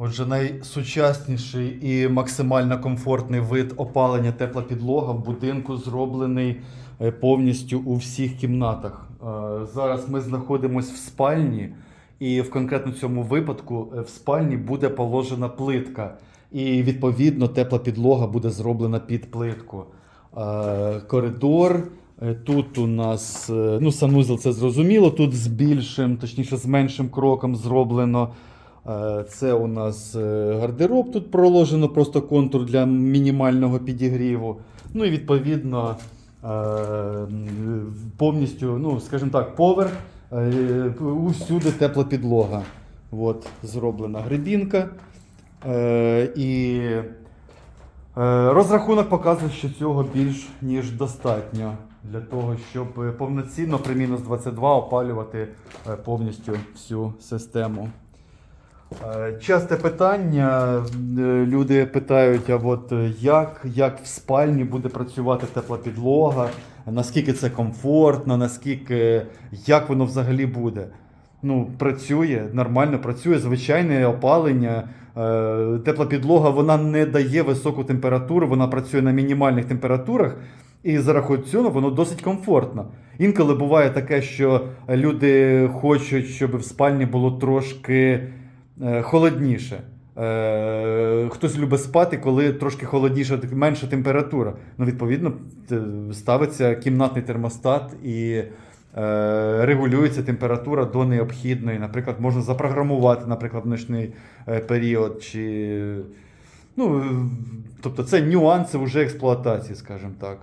Отже, найсучасніший і максимально комфортний вид опалення тепла підлога в будинку зроблений е, повністю у всіх кімнатах. Е, Зараз ми знаходимося в спальні, і в конкретно цьому випадку е, в спальні буде положена плитка. І відповідно тепла підлога буде зроблена під плитку. Коридор. Тут у нас ну, санузел, це зрозуміло. Тут з більшим, точніше, з меншим кроком зроблено. Е, Це у нас е, гардероб. Тут проложено просто контур для мінімального підігріву. Ну і відповідно е, повністю, ну, скажімо так, поверх, усюди тепла підлога. От, зроблена грибінка. І розрахунок показує, що цього більш ніж достатньо для того, щоб повноцінно при мінус 22 опалювати повністю всю систему. Е, Часте питання. е, Люди питають, а от е, як, як в спальні буде працювати тепла підлога, наскільки це комфортно, наскільки як воно взагалі буде. Ну, працює, нормально працює, звичайне опалення. Е, Тепла підлога вона не дає високу температуру, вона працює на мінімальних температурах, і за рахунок цього воно досить комфортно. Інколи буває таке, що люди хочуть, щоб в спальні було трошки холодніше. Е, Хтось любить спати, коли трошки холодніша, менша температура. Ну, відповідно, ставиться кімнатний термостат і е, регулюється температура до необхідної. Наприклад, можна запрограмувати, наприклад, ночний е, період. Чи... Ну, е, тобто це нюанси вже експлуатації, скажімо так.